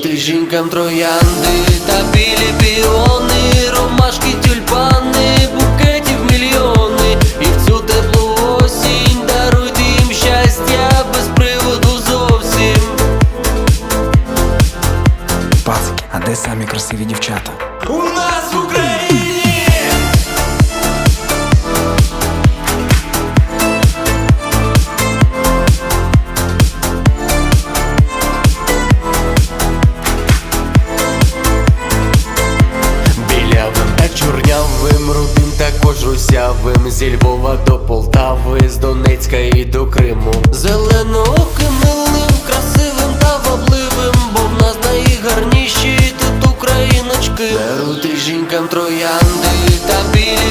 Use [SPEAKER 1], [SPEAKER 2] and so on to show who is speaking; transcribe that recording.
[SPEAKER 1] Жовтий жінкам троянди та білі піони, ромашки, тюльпани, букетів мільйони, і в цю теплу осінь даруйте їм щастя без приводу зовсім.
[SPEAKER 2] Пацики, а де самі красиві дівчата?
[SPEAKER 1] У нас також русявим зі Львова до Полтави, з Донецька і до Криму. Зеленооким, милим, красивим та вабливим, бо в нас найгарніші тут україночки. Даруйте жінкам троянди та білі.